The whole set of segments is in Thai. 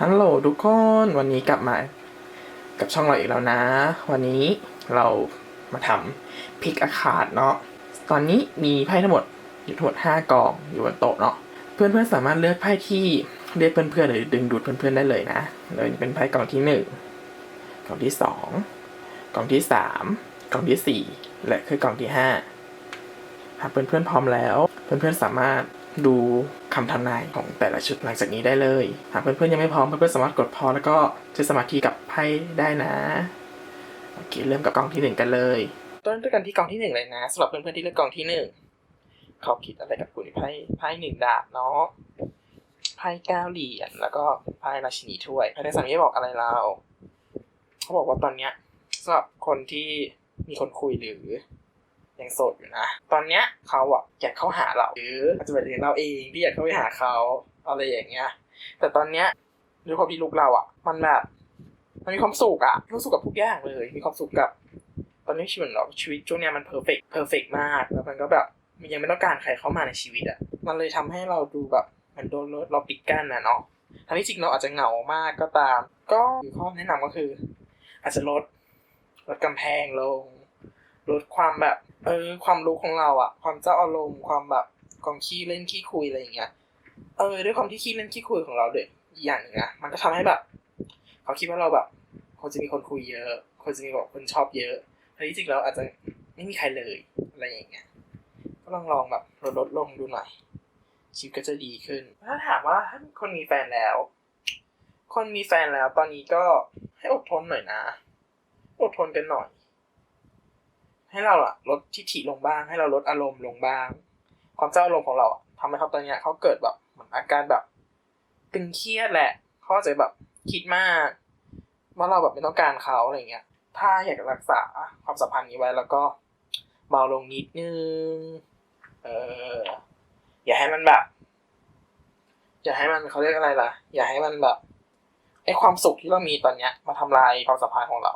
ฮัลโหลทุกคนวันนี้กลับมากับช่องเราอีกแล้วนะ วันนี้เรามาทำพิกอาคาดเนาะตอนนี้มีไพ่ทั้งหมดอยู่ทั้งหมดห้ากองอยู่บนโต๊ะเนาะเพื่อนๆสามารถเลือกไพ่ที่เรียกเพื่อนๆหรือดึงดูดเพื่อนๆได้เลยนะเลยเป็นไพ่กองที่หนึ่งกองที่สองกองที่สามกองที่สี่และคือกองที่ห้าหากเพื่อนๆพร้อมแล้ว เพื่อนๆสามารถ ดูคำทำนายของแต่ละชุดหลังจากนี้ได้เลย หากเพื่อนๆยังไม่พร้อมเพื่อนๆสามารถกดพอแล้วก็ใช้สมาธิกับไพ่ได้นะโอเคเริ่มกับกองที่หนึ่งกันเลยต้นด้วยกันที่กองที่หนึ่งเลยนะสำหรับเพื่อนๆที่เลือกกองที่หนึ่งเขาคิดอะไรกับคุณไพ่ไพ่หนึ่งดาบเนาะไพ่เก้าเหรียญแล้วก็ไพ่ราชินีถ้วยไพ่ในสามนี้บอกอะไรเรา เขาบอกว่าตอนเนี้ยสำหรับคนที่มีคนคุยหรือ ยังโสดอยู่นะ ตอนเนี้ยเขาอะอยากเข้าหาเราหรืออาจจะเป็นเราเองที่อยากเข้าไปหาเขาอะไรอย่างเงี้ย แต่ตอนเนี้ยด้วยความที่ลูกเราอะ มันแบบมันมีความสุขอะมีความสุขกับทุกอย่างเลย มีความสุขกับ ตอนนี้ชีวิตเราชีวิตช่วงเนี้ยมันเพอร์เฟกเพอร์เฟกมาก แล้วมันก็แบบมันยังไม่ต้องการใครเข้ามาในชีวิตอะ มันเลยทำให้เราดูแบบเหมือนโดนเราปิดกั้นนะเนาะทั้งที่จริงเราอาจจะเหงามากก็ตาม ก็ข้อแนะนำก็คือ อาจจะลดลดกำแพงลง ลดความแบบ เออความรู้ของเราอะความเจ้าอารมณ์ความแบบความขี้เล่นขี้คุยอะไรอย่างเงี้ยเออด้วยความที่ขี้เล่นขี้คุยของเราเด็กอย่างหนึงนะมันก็ทำให้แบบ เขาคิดว่าเราแบบคนจะมีคนคุยเยอะ คนจะมีแบบคนชอบเยอะแต่ที่จริงแล้วอาจจะไม่มีใครเลยอะไรอย่างเงี้ยก็ลองลองแบบลดลดลงดูหน่อยชีวิตก็จะดีขึ้น ถ้าถามว่าถ้าคนมีแฟนแล้ว คนมีแฟนแล้วตอนนี้ก็ให้อดทนหน่อยนะ อดทนกันหน่อย ให้เราอะลดทิฐิลงบ้าง ให้เราลดอารมณ์ลงบ้าง ความเจ้าอารมณ์ของเราอะทำให้เขาตอนเนี้ยเขาเกิดแบบเหมือนอาการแบบ ตึงเครียดแหละเขาอาจจะแบบคิดมากว่าเราแบบไม่ต้องการเขาอะไรเงี้ย ถ้าอยากรักษาความสัมพันธ์นี้ไว้แล้วก็เบาลงนิดนึง เอออย่าให้มันแบบ อย่าให้มันเขาเรียกอะไรล่ะ อย่าให้มันแบบไอความสุขที่เรามีตอนเนี้ย มาทำลายความสัมพันธ์ของเรา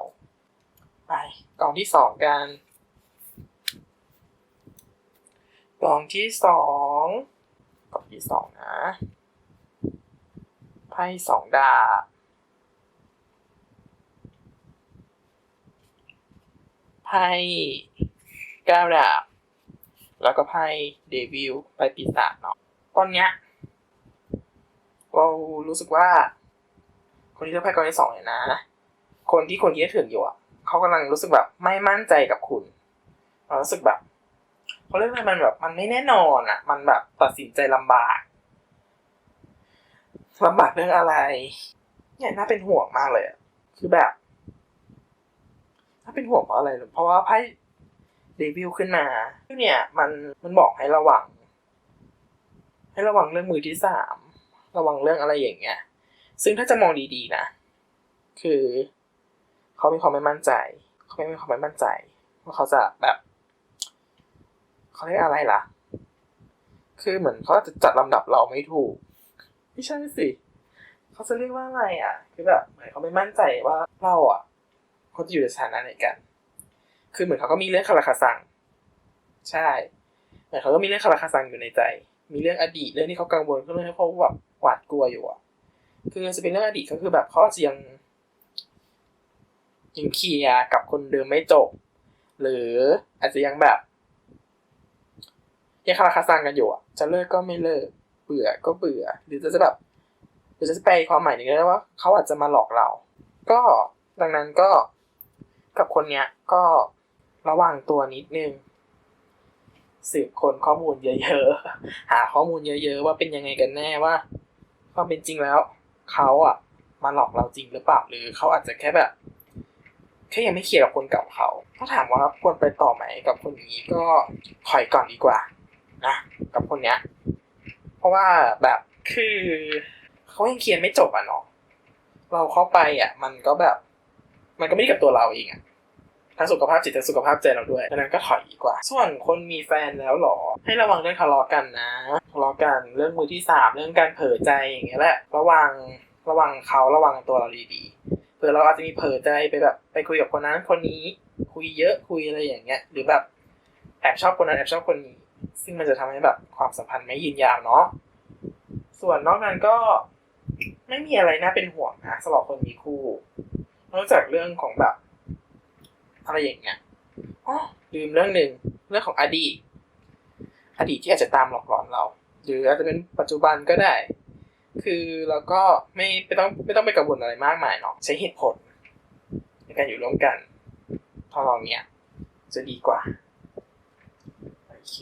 ไปกองที่สองกัน กล่องที่สองกล่องที่สองนะ ไพ่สองดาบ ไพ่เก้าดาบ แล้วก็ไพ่เดวิลไพ่ปีศาจเนาะ ตอนเนี้ยเรารู้สึกว่า คนที่เลือกไพ่กองที่สองเนี่ยนะ คนที่คนที่ถึงอยู่อะเขากำลังรู้สึกแบบไม่มั่นใจกับคุณเรารู้สึกแบบ เขาเรียกว่ามันแบบมันไม่แน่นอนอะ มันแบบตัดสินใจลำบากลำบากเรื่องอะไร เนี่ยน่าเป็นห่วงมากเลยอะคือแบบน่าเป็นห่วงเพราะอะไร เพราะว่าไพ่เดวิลขึ้นมาเนี่ย มันมันบอกให้ระวัง ให้ระวังเรื่องมือที่สามระวังเรื่องอะไรอย่างเงี้ย ซึ่งถ้าจะมองดีๆนะ คือ เขามีความไม่มั่นใจ เขาไม่มีความไม่มั่นใจ ว่าเขาจะแบบ เขาเรียกอะไรล่ะ คือเหมือนเขาจะจัดลำดับเราไม่ถูก ไม่ใช่สิ เขาจะเรียกว่าอะไรอะ คือแบบเหมือนเขาไม่มั่นใจว่าเราอะเขาจะอยู่ในสถานะไหนกัน คือเหมือนเขาก็มีเรื่องคาราคาซัง ใช่ เหมือนเขาก็มีเรื่องคาราคาซังอยู่ในใจ มีเรื่องอดีตเรื่องที่เขากังวลเรื่องที่เขาแบบหวาดกลัวอยู่อะ คือจะเป็นเรื่องอดีตก็คือแบบเขาอาจจะยังยังเคลียร์กับคนเดิมไม่จบหรืออาจจะยังแบบ ยังคาราคาซังกันอยู่อะจะเลิกก็ไม่เลิกเบื่อก็เบื่อ หรือจะแบบหรือจะไปความหมายหนึ่งก็ได้ว่าเขาอาจจะมาหลอกเรา ก็ดังนั้นก็กับคนเนี้ยก็ระวังตัวนิดนึงสืบคนข้อมูลเยอะๆ หาข้อมูลเยอะๆ ว่าเป็นยังไงกันแน่ว่าความเป็นจริงแล้ว เขาอะ มาหลอกเราจริงหรือเปล่าหรือเขาอาจจะแค่แบบแค่ยังไม่เคลียร์กับคนเก่าเขา ถ้าถามว่าควรไปต่อไหมกับคนนี้ก็ถอยก่อนดีกว่า นะกับคนเนี้ย เพราะว่าแบบคือเขายังเคลียร์ไม่จบอะเนาะเราเข้าไปอะ มันก็แบบ มันก็ไม่ได้กับตัวเราเองอะทั้งสุขภาพจิตและสุขภาพใจเราด้วยดังนั้นก็ถอยดีกว่า ส่วนคนมีแฟนแล้วหรอ ให้ระวังเรื่องทะเลาะกันนะ ทะเลาะกันเรื่องมือที่สามเรื่องการเผลอใจอย่างเงี้ยแหละ ระวัง ระวังเขาระวังตัวเราดีๆ เผื่อเราอาจจะมีเผลอใจไปแบบ ไปคุยกับคนนั้นคนนี้ คุยเยอะคุยอะไรอย่างเงี้ย หรือแบบแอบชอบคนนั้นแอบชอบคนนี้ ซึ่งมันจะทำให้แบบความสัมพันธ์ไม่ยืนยาวเนาะส่วนนอกนั้นก็ไม่มีอะไรน่าเป็นห่วงนะสำหรับคนมีคู่ นอกจากเรื่องของแบบ อะไรอย่างเงี้ยอ๋อลืมเรื่องหนึ่งเรื่องของอดีต อดีตที่อาจจะตามหลอกหลอนเรา หรืออาจจะเป็นปัจจุบันก็ได้ คือเราก็ไม่ไม่ต้องไม่ต้องไปกังวลอะไรมากมายเนาะใช้เหตุผลในการอยู่ร่วมกันทอลองเนี้ยจะดีกว่า เค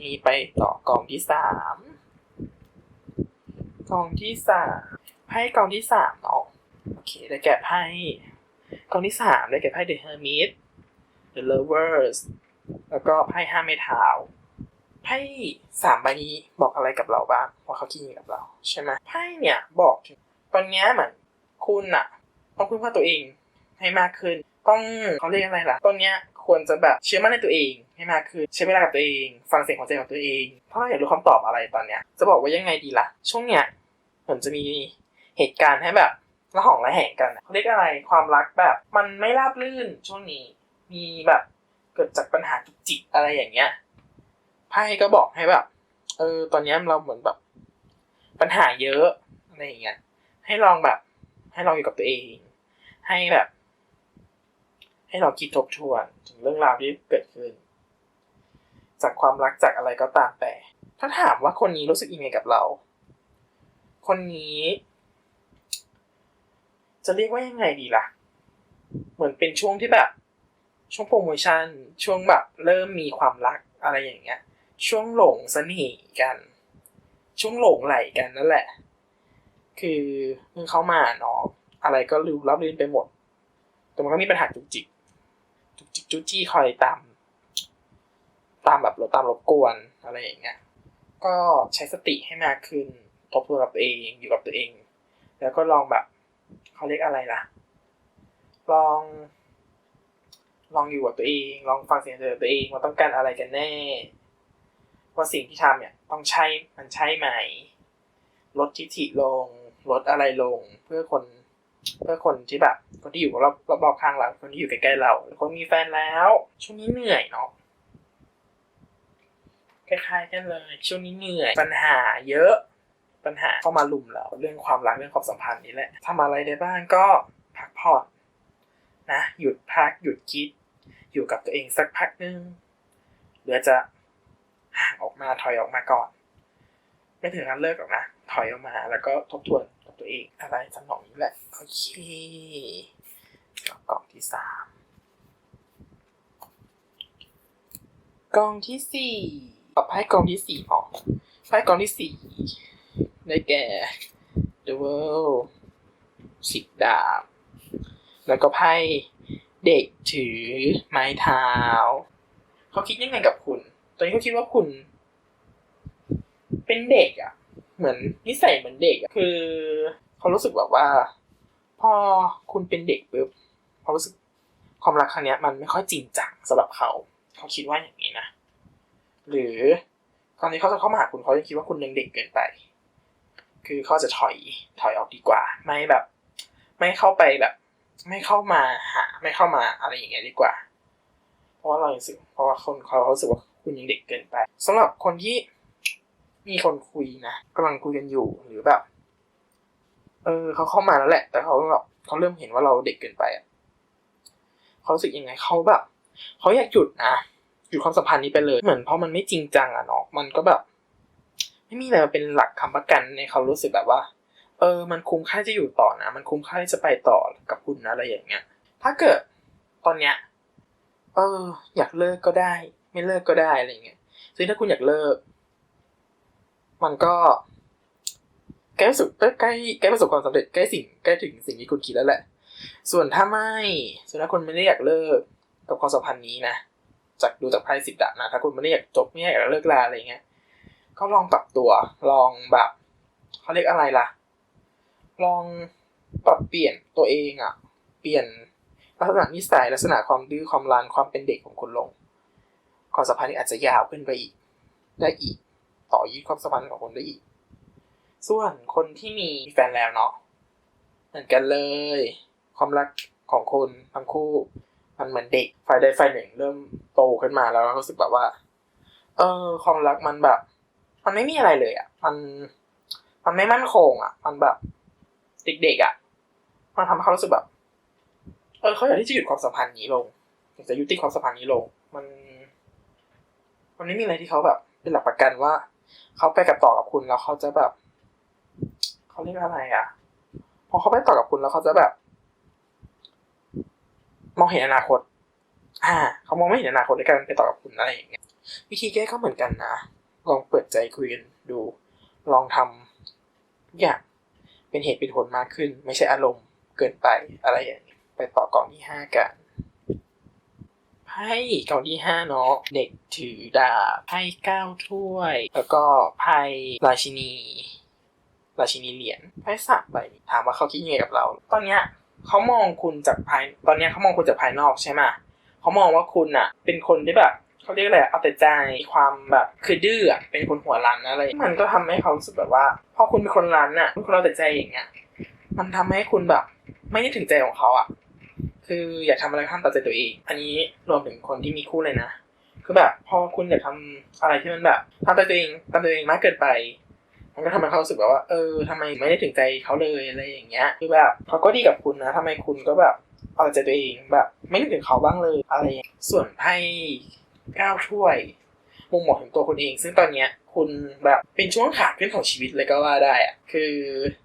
นี่ไปต่อกองที่สามกองที่สามไพ่กองที่สามเนาะโอเคได้แก่ไพ่กองที่สามได้แก่ไพ่ The Hermit The Lovers แล้วก็ไพ่ห้าไม้เท้าไพ่สามใบนี้บอกอะไรกับเราบ้างว่าเขาคิดยังไงกับเรา ใช่ไหมไพ่เนี่ยบอกถึงตอนเนี้ยเหมือนคุณอะต้องพึ่งพาตัวเองให้มากขึ้น ต้องเขาเรียกอะไรล่ะตอนเนี้ย ควรจะแบบเชื่อมั่นในตัวเองให้มากขึ้นใช้เวลากับตัวเอง ฟังเสียงของใจของตัวเองถ้าเราอยากรู้คำตอบอะไรตอนเนี้ย จะบอกว่ายังไงดีล่ะ ช่วงเนี้ยเหมือนจะมีเหตุการณ์ให้แบบระหองระแหงกันเขาเรียกอะไรความรักแบบมันไม่ราบรื่นช่วงนี้ มีแบบเกิดจากปัญหาจุกจิกอะไรอย่างเงี้ยไพ่ก็บอกให้แบบ เออ ตอนเนี้ยเราเหมือนแบบ ปัญหาเยอะอะไรอย่างเงี้ยให้ลองแบบ ให้ลองอยู่กับตัวเอง ให้แบบ ให้เราคิดทบทวนถึงเรื่องราวที่เกิดขึ้น จากความรักจากอะไรก็ตามแต่ ถ้าถามว่าคนนี้รู้สึกยังไงกับเรา คนนี้ จะเรียกว่ายังไงดีล่ะ เหมือนเป็นช่วงที่แบบ ช่วงโปรโมชั่น ช่วงแบบเริ่มมีความรักอะไรอย่างเงี้ย ช่วงหลงเสน่ห์กัน ช่วงหลงไหลกันนั่นแหละ คือเพิ่งเข้ามาเนาะอะไรก็รู้รับรื่นไปหมด แต่มันก็มีปัญหาจุกจิก จุกจิกจุกจี้คอยตาม ตามแบบรตามรบกวนอะไรอย่างเงี้ย ก็ใช้สติให้มากขึ้นทบทวนกับตัวเองอยู่กับตัวเอง แล้วก็ลองแบบเขาเรียกอะไรล่ะ ลอง ลองอยู่กับตัวเอง ลองฟังเสียงตัวเองว่าต้องการอะไรกันแน่ ว่าสิ่งที่ทำเนี่ย ต้องใช่มันใช่ไหมลดทิฐิลงลดอะไรลงเพื่อคน เพื่อคนที่แบบคนที่อยู่รอบรอบรอบข้างเราคนที่อยู่ใกล้ๆเราคนมีแฟนแล้ว ช่วงนี้เหนื่อยเนาะคล้ายๆกันเลย ช่วงนี้เหนื่อยปัญหาเยอะปัญหาเข้ามาลุมเราเรื่องความรักเรื่องความสัมพันธ์นี่แหละทำอะไรได้บ้างก็พักผ่อนนะ หยุดพักหยุดคิด อยู่กับตัวเองสักพักนึงหรือจะห่างออกมาถอยออกมาก่อน ไม่ถึงการเลิกหรอกนะถอยออกมาแล้วก็ทบทวน ตัวเองอะไรสำนองนี้แหละ โอเคกล่องที่สามกล่องที่สี่ต่อไพ่กล่องที่สี่ออกไพ่กล่องที่สี่ได้แก่ The World สิบดาบ แล้วก็ไพ่เด็กถือไม้เท้า เขาคิดยังไงกับคุณ ตอนนี้เขาคิดว่าคุณ เป็นเด็กอะ เหมือนนิสัยเหมือนเด็กคือเขารู้สึกแบบว่า พอคุณเป็นเด็กปุ๊บเขารู้สึกความรักครั้งนี้มันไม่ค่อยจริงจังสำหรับเขา เขาคิดว่าอย่างนี้นะ หรือตอนนี้เขาจะเข้ามาหาคุณเขาจะคิดว่าคุณยังเด็กเกินไป คือเขาจะถอยถอยออกดีกว่า ไม่แบบ ไม่เข้าไปแบบ ไม่เข้ามาหา ไม่เข้ามาอะไรอย่างเงี้ยดีกว่า เพราะว่าเรารู้สึกเพราะว่าคนเขารู้สึกว่าคุณยังเด็กเกินไปสำหรับคนที่ มีคนคุยนะกำลังคุยกันอยู่หรือแบบ เออเขาเข้ามาแล้วแหละ แต่เขาแบบเขาเริ่มเห็นว่าเราเด็กเกินไปอะเขาสึกยังไงเขาแบบเขาอยากหยุดนะหยุดความสัมพันธ์นี้ไปเลยเหมือนเพราะมันไม่จริงจังอะเนาะมันก็แบบ ไม่มีอะไรมาเป็นหลักคำประกันในเขารู้สึกแบบว่า เออ มันคุ้มค่าจะอยู่ต่อนะ มันคุ้มค่าจะไปต่อกับคุณนะอะไรอย่างเงี้ย ถ้าเกิดตอนเนี้ยเออ อยากเลิกก็ได้ ไม่เลิกก็ได้อะไรเงี้ยซึ่งถ้าคุณอยากเลิก มันก็ใกล้สุดใกล้ใกล้ประสบความสำเร็จใกล้สิ่งใกล้ถึงสิ่งที่คุณคิดแล้วแหละ ส่วนถ้าไม่ส่วนถ้าคุณไม่ได้อยากเลิกกับความสัมพันธ์นี้นะจากดูจากไพ่สิบดาบนะถ้าคุณไม่ได้อยากจบไม่ได้อยากเลิกลาอะไรเงี้ยก็ลองปรับตัวลองแบบเขาเรียกอะไรล่ะ ลองปรับเปลี่ยนตัวเองอะ่ะ เปลี่ยนลักษณะนิสัยลักษณะความดื้อความรันความเป็นเด็กของคุณลง ความสัมพันธ์นี้อาจจะยาวขึ้นไปอีก ได้อีก ต่อยืดความสัมพันธ์ของคุณได้อีก ส่วนคนที่มีแฟนแล้วเนาะเหมือนกันเลย ความรักของคุณทั้งคู่ มันเหมือนเด็กฝ่ายใดฝ่ายหนึ่งเริ่มโตขึ้นมาแล้วรู้สึกแบบว่า เออ ความรักมันแบบ มันไม่มีอะไรเลยอะ่ะ มัน มันไม่มั่นคงอะ มันแบบเด็กๆอะ มันทำให้เขารู้สึกแบบ เออเขาอยากที่จะหยุดความสัมพันธ์นี้ลงอยากจะยุติความสัมพันธ์นี้ลง มัน มันไม่มีอะไรที่เขาแบบ เป็นหลักประกันว่า เขาไปกับต่อกับคุณแล้วเขาจะแบบเขาเรียกอะไรอะ พอเขาไปต่อกับคุณแล้วเขาจะแบบ มองเห็นอนาคต อ่า เขามองไม่เห็นอนาคตในการไปต่อกับคุณอะไรอย่างเงี้ยวิธีแก้ก็เหมือนกันนะลองเปิดใจคุยกันดู ลองทำอย่างเป็นเหตุเป็นผลมากขึ้น ไม่ใช่อารมณ์เกินไปอะไรอย่างนี้ไปต่อกล่องที่ห้ากัน ไพ่กล่องที่ห้าเนาะเด็กถือดาบไพ่เก้าถ้วย แล้วก็ไพ่ราชินี ราชินีเหรียญไพ่สามใบถามว่าเขาคิดยังไงกับเรา ตอนเนี้ยเขามองคุณจากภายตอนเนี้ยเขามองคุณจากภายนอกใช่ไหมเขามองว่าคุณอะเป็นคนที่แบบเขาเรียกอะไรเอาแต่ใจความแบบคือดื้อเป็นคนหัวรันอะไร มันก็ทำให้เขารู้สึกแบบว่าพอคุณเป็นคนรันอะคุณเอาแต่ใจอย่างเงี้ยมันทำให้คุณแบบ ไม่ได้ถึงใจของเขาอะ คืออยากทำอะไรก็ทำตามใจตัวเอง อันนี้รวมถึงคนที่มีคู่เลยนะ คือแบบพอคุณอยากทำอะไรที่มันแบบทำตามตัวเองตามตัวเองมากเกินไป มันก็ทำให้เขารู้สึกแบบว่า เออทำไมไม่ได้ถึงใจเขาเลยอะไรอย่างเงี้ย คือแบบเขาก็ดีกับคุณนะทำไมคุณก็แบบเอาใจตัวเองแบบ ไม่นึกถึงเขาบ้างเลยอะไร ส่วนไพ่ก้าวถ้วยมุมมองถึงตัวคุณเอง ซึ่งตอนเนี้ยคุณแบบเป็นช่วงขาขึ้นของชีวิตเลยก็ว่าได้อะคือ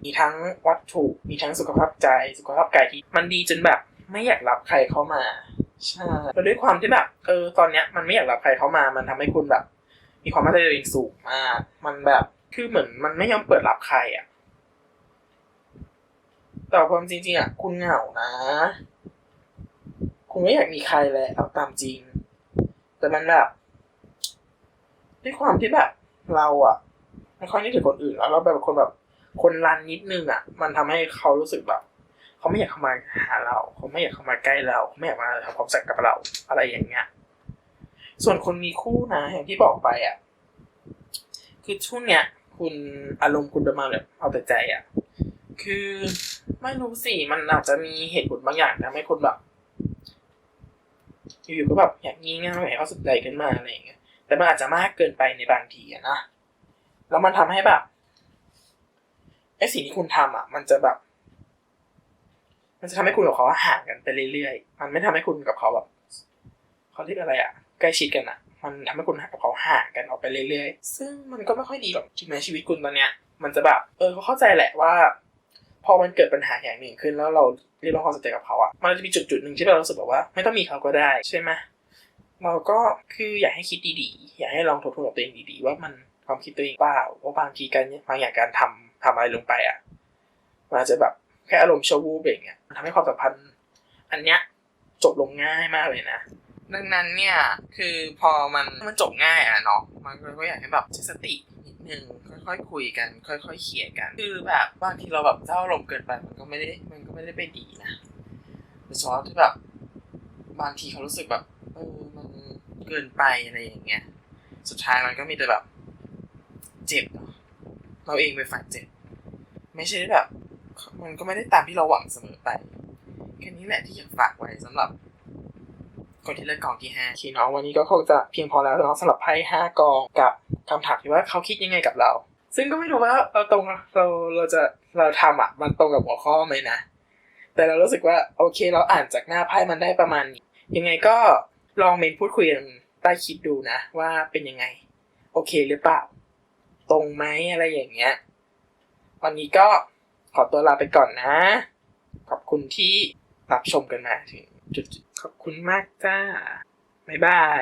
มีทั้งวัตถุมีทั้งสุขภาพใจ สุขภาพกายที่มันดีจนแบบ ไม่อยากรับใครเข้ามาใช่แล้วด้วยความที่แบบเออตอนเนี้ยมันไม่อยากรับใครเข้ามา มันทำให้คุณแบบ มีความมั่นใจในตัวเองสูงมากมันแบบคือเหมือนมันไม่ยอมเปิดรับใครอะแต่ความจริงๆอะคุณเหงานะ คุณไม่อยากมีใครแล้วเอาตามจริง แต่มันแบบด้วยความที่แบบเราอะไม่ค่อยนึกถึงคนอื่นแล้วเราแบบคนแบบคนรันนิดนึงอะ มันทำให้เขารู้สึกแบบ เขาไม่อยากเข้ามาหาเราเขาไม่อยากเข้ามาใกล้เราไม่อยากมาทำความรู้จักกับเรา อะไรอย่างเงี้ยส่วนคนมีคู่นะอย่างที่บอกไปอะคือช่วงเนี้ย คุณอารมณ์คุณประมาณแบบเอาแต่ใจอะคือไม่รู้สิมันอาจจะมีเหตุผลบางอย่างทำให้คนแบบอยู่ๆก็แบบอยากงี่เง่าอยากเขาสนใจขึ้นมาอะไรอย่างเงี้ยแต่มันอาจจะมากเกินไปในบางทีอะนะแล้วมันทำให้แบบไอ้สิ่งที่คุณทำอะ มันจะแบบ มันจะทำให้คุณกับเขาห่างกันไปเรื่อยๆ มันไม่ทำให้คุณกับเขาแบบเขาเรียกอะไรอะใกล้ชิดกันอะมันทำให้คุณกับเขาห่างกันออกไปเรื่อยๆ ซึ่งมันก็ไม่ค่อยดีหรอกถึงแม้ชีวิตคุณตอนเนี้ย มันจะแบบ เออเขาเข้าใจแหละว่า พอมันเกิดปัญหาอย่างหนึ่งขึ้นแล้วเราเรียกร้องความสนใจกับเขาอะมันจะมีจุดจุดๆหนึ่งที่เรารู้สึกแบบว่า ไม่ต้องมีเขาก็ได้ใช่ไหมเราก็คืออยากให้คิดดีๆ อยากให้ลองทบทวนกับตัวเองดีๆ ว่ามันความคิดตัวเองเปล่าว่าบางทีการบางอย่างการทำทำอะไรลงไปอะมันจะแบบ แค่อารมณ์ชั่ววูบเองอะมันทำให้ความสัมพันธ์ อันเนี้ยจบลงง่ายมากเลยนะดังนั้นเนี่ยคือพอมันมันจบง่ายอะเนาะมันก็อยากให้แบบใช้สตินิดนึงค่อยๆคุยกัน ค่อยๆเคลียร์กัน คือแบบบางทีเราแบบเจ้าอารมณ์เกินไปมันก็ไม่ได้มันก็ไม่ได้ไปดีนะโดยเฉพาะที่แบบบางทีเขารู้สึกแบบเออมันเกินไปอะไรอย่างเงี้ยสุดท้ายมันก็มีแต่แบบ เจ็บเนาะเราเองเป็นฝ่ายเจ็บ ไม่ใช่แบบ มันก็ไม่ได้ตามที่เราหวังเสมอไปแค่นี้แหละที่อยากฝากไว้สำหรับคนที่เลือกกองที่ห้าคีน้องวันนี้ก็คงจะเพียงพอแล้วเนาะสำหรับไพ่ห้ากองกับคำถามที่ว่าเขาคิดยังไงกับเรา ซึ่งก็ไม่รู้ว่าเราตรงเราเราจะเราทำอะมันตรงกับหัวข้อไหมนะ แต่เรารู้สึกว่าโอเคเราอ่านจากหน้าไพ่มันได้ประมาณนี้ยังไงก็ลองเมนพูดคุยกันใต้คลิปดูนะ ว่าเป็นยังไง โอเคหรือเปล่า ตรงไหมอะไรอย่างเงี้ย วันนี้ก็ ขอตัวลาไปก่อนนะ ขอบคุณที่รับชมกันมาถึงจุดขอบคุณมากจ้า บ๊ายบาย